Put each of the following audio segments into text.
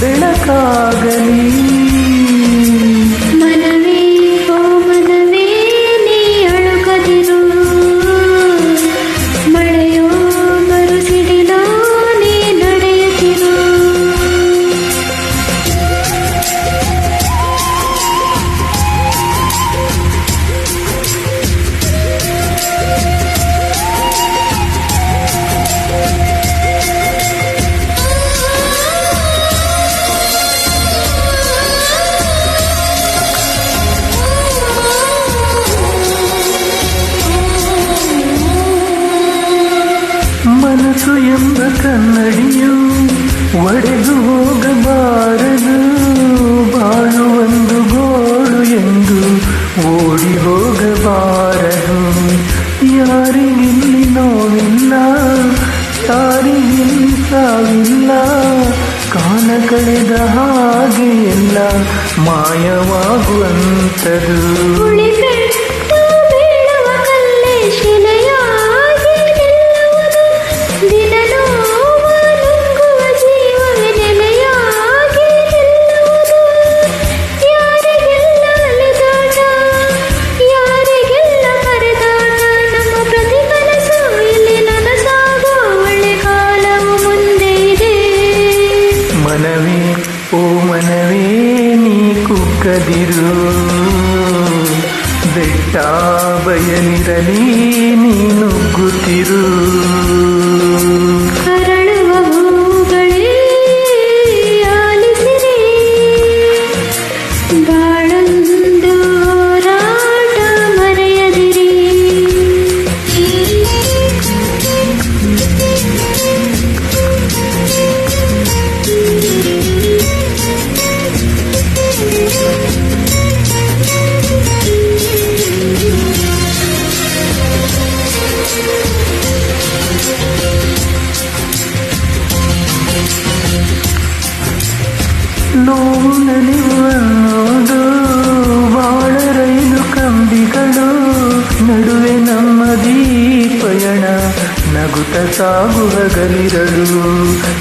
ಬೆಳಕಾಗಲಿ. ಮನಸ್ಸು ಎಂಬ ಕನ್ನಡಿಯು ಒಡೆದು ಹೋಗಬಾರದು. ಬಾಳು ಒಂದು ಗೋಳು ಎಂದು ಓಡಿ ಹೋಗಬಾರದು. ಯಾರಿಗಿಲ್ಲಿ ನೋವಿಲ್ಲ ಯಾರಿಗಿಲ್ಲಿ ಸಾವಿಲ್ಲ. ಕಾನ ಕಳೆದ ಹಾಗೆ ಎಲ್ಲ ಮಾಯವಾಗುವಂಥದು. ಕುಕ್ಕದಿರು ಬೆಟ್ಟ ಬಯನಿರಲಿ ನೀ ನೋವು ನಲಿಯುವುದು ಬಾಳ ರೈಲು ಕಂಬಿಗಳು. ನಡುವೆ ನಮ್ಮದೀ ಪಯಣ ನಗುತ್ತ ಸಾಗುವಗಲಿರಲು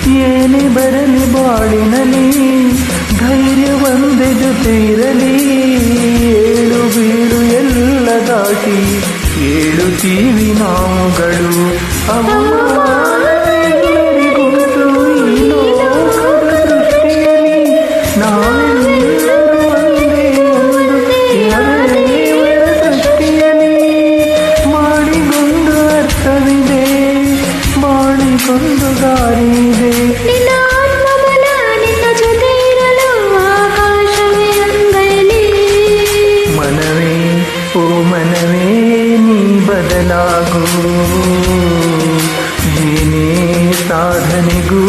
ಏನೇ ಬರಲಿ ಬಾಳಿನಲಿ ಧೈರ್ಯ ಒಂದೇ ಜೊತೆ ಇರಲಿ. ಏಳು ಬೀಳು ಎಲ್ಲ ದಾಟಿ, ಏಳು ಏಳುತ್ತೀವಿ ನಾವುಗಳು. ಅವಮಾನವೆಲ್ಲರಿಗುಂಟು ಸಾಧನೆಗೂ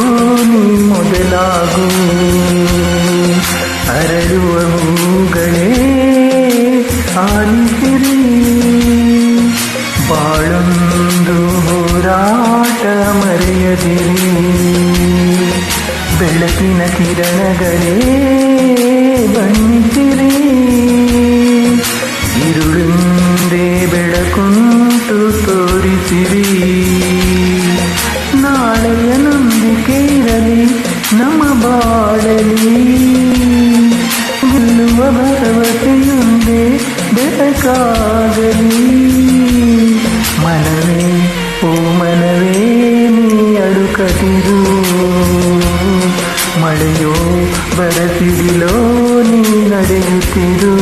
ನೀ ಮೊದಲಾಗು ಅರಳುವ ಹೂಗಳೇ ಆಲಿಸಿರಿ ಬಾಳೊಂದು ಹೋರಾಟ ಮರೆಯದಿರಿ ಬೆಳಕಿನ ಕಿರಣಗಳೇ ಬಣ್ಣಿಸಿರಿ ഇരുളിൻ്റെ ಬೆಳಕುಂಟು ತೋರಿಸಿರಿ ಬೆಳಕಾಗಲಿ ಮನವೇ ಓ ಮನವೇ ನೀ ಅಡುಕದಿರು ಮಳೆಯೋ ಬರಸಿಡಿಲೋ ನೀ ನಡೆಯುತ್ತಿರು